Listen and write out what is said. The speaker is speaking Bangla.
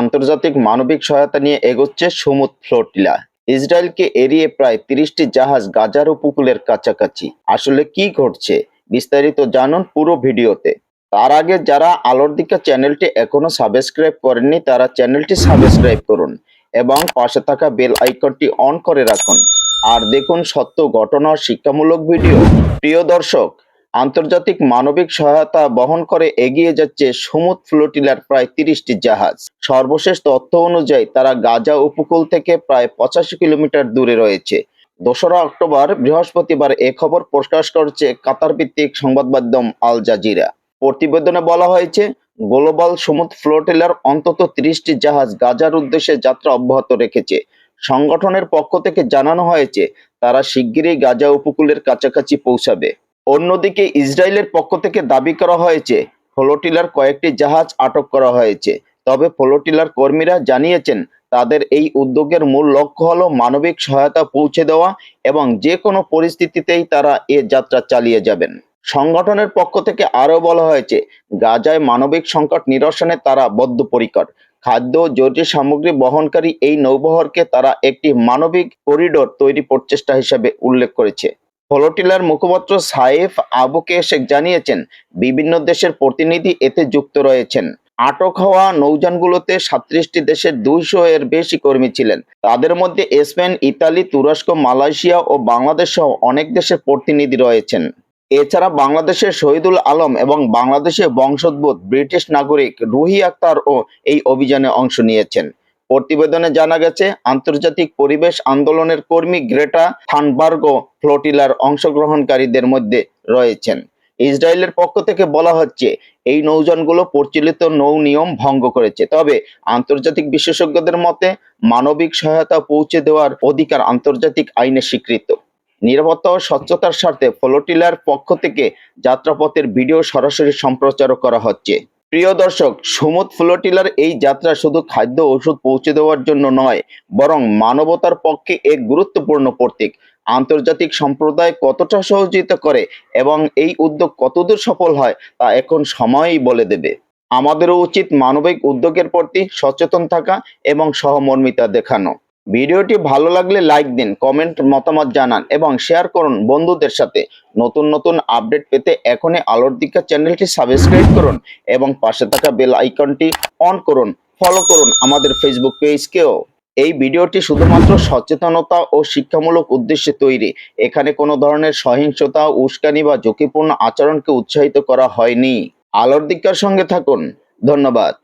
আন্তর্জাতিক মানবিক সহায়তা নিয়ে এগোচ্ছে সমুদ ফ্লোটিলা। ইসরায়েলকে এড়িয়ে প্রায় তিরিশটি জাহাজ গাজার উপকূলের কাছাকাছি। আসলে কি ঘটছে? বিস্তারিত জানুন পুরো ভিডিওতে। তার আগে যারা আলোর দিকা চ্যানেলটি এখনও সাবস্ক্রাইব করেননি, তারা চ্যানেলটি সাবস্ক্রাইব করুন এবং পাশে থাকা বেল আইকনটি অন করে রাখুন। আর দেখুন সত্য ঘটনা ও শিক্ষামূলক ভিডিও। প্রিয় দর্শক আন্তর্জাতিক মানবিক সহায়তা বহন করে এগিয়ে যাচ্ছে সমুদ ফ্লোটিলার প্রায় তিরিশটি জাহাজ। সর্বশেষ তথ্য অনুযায়ী, তারা গাজা উপকূল থেকে প্রায় পঁচাশি কিলোমিটার দূরে রয়েছে। দোসরা অক্টোবর, বৃহস্পতিবার এ খবর প্রকাশ করছে কাতার ভিত্তিক সংবাদ মাধ্যম আল জাজিরা। প্রতিবেদনে বলা হয়েছে, গ্লোবাল সমুদ্র ফ্লোটিলার অন্তত ত্রিশটি জাহাজ গাজার উদ্দেশ্যে যাত্রা অব্যাহত রেখেছে। সংগঠনের পক্ষ থেকে জানানো হয়েছে, তারা শিগগিরই গাজা উপকূলের কাছাকাছি পৌঁছাবে। অন্যদিকে ইসরায়েলের পক্ষ থেকে দাবি করা হয়েছে, ফ্লোটিলার কয়েকটি জাহাজ আটক করা হয়েছে। তবে ফ্লোটিলার কর্মীরা জানিয়েছেন, তাদের এই উদ্যোগের মূল লক্ষ্য হলো মানবিক সহায়তা পৌঁছে দেওয়া এবং যে কোনো পরিস্থিতিতেই তারা এ যাত্রা চালিয়ে যাবেন। সংগঠনের পক্ষ থেকে আরও বলা হয়েছে, গাজায় মানবিক সংকট নিরসনে তারা বদ্ধপরিকর। খাদ্য ও জরুরি সামগ্রী বহনকারী এই নৌবহরকে তারা একটি মানবিক করিডোর তৈরি প্রচেষ্টা হিসেবে উল্লেখ করেছে। ফ্লোটিলার মুখপাত্র সাইফ আবু কেশেক জানিয়েছেন, বিভিন্ন দেশের প্রতিনিধি এতে যুক্ত রয়েছেন। আটক হওয়া নৌযানগুলোতে সাতত্রিশটি দেশের দুইশো এর বেশি কর্মী ছিলেন। তাদের মধ্যে স্পেন, ইতালি, তুরস্ক, মালয়েশিয়া ও বাংলাদেশ সহ অনেক দেশের প্রতিনিধি রয়েছেন। এছাড়া বাংলাদেশের শহীদুল আলম এবং বাংলাদেশের বংশোদ্ভূত ব্রিটিশ নাগরিক রুহি আক্তার ও এই অভিযানে অংশ নিয়েছেন। প্রতিবেদনে জানা গেছে, আন্তর্জাতিক পরিবেশ আন্দোলনের কর্মী গ্রেটা থানবার্গো ফ্লোটিলার অংশগ্রহণকারীদের মধ্যে রয়েছেন। ইসরায়েলের পক্ষ থেকে বলা হচ্ছে, এই নৌযানগুলো প্রচলিত নৌ নিয়ম ভঙ্গ করেছে। তবে আন্তর্জাতিক বিশেষজ্ঞদের মতে, মানবিক সহায়তা পৌঁছে দেওয়ার অধিকার আন্তর্জাতিক আইনে স্বীকৃত। নিরাপত্তা ও স্বচ্ছতার স্বার্থে ফ্লোটিলার পক্ষ থেকে যাত্রাপথের ভিডিও সরাসরি সম্প্রচারও করা হচ্ছে। প্রিয় দর্শক, সমুদ ফ্লোটিলার এই যাত্রা শুধু খাদ্য ওষুধ পৌঁছে দেওয়ার জন্য নয়, বরং মানবতার পক্ষে এক গুরুত্বপূর্ণ প্রতীক। আন্তর্জাতিক সম্প্রদায় কতটা সহযোগিতা করে এবং এই উদ্যোগ কতদূর সফল হয় তা এখন সময়ই বলে দেবে। আমাদেরও উচিত মানবিক উদ্যোগের প্রতি সচেতন থাকা এবং সহমর্মিতা দেখানো। ভিডিওটি ভালো লাগলে লাইক দিন কমেন্ট মতামত জানান এবং শেয়ার করুন বন্ধুদের সাথে। নতুন নতুন আপডেট পেতে এখনই আলোর দিকা চ্যানেলটি সাবস্ক্রাইব করুন এবং পাশে থাকা বেল আইকনটি অন করুন। ফলো করুন আমাদের ফেসবুক পেজকেও এই ভিডিওটি শুধুমাত্র সচেতনতা ও শিক্ষামূলক উদ্দেশ্যে তৈরি। এখানে কোনো ধরনের সহিংসতা, উস্কানি বা ঝুঁকিপূর্ণ আচরণকে উৎসাহিত করা হয়নি। আলোর দিকার সঙ্গে থাকুন। ধন্যবাদ।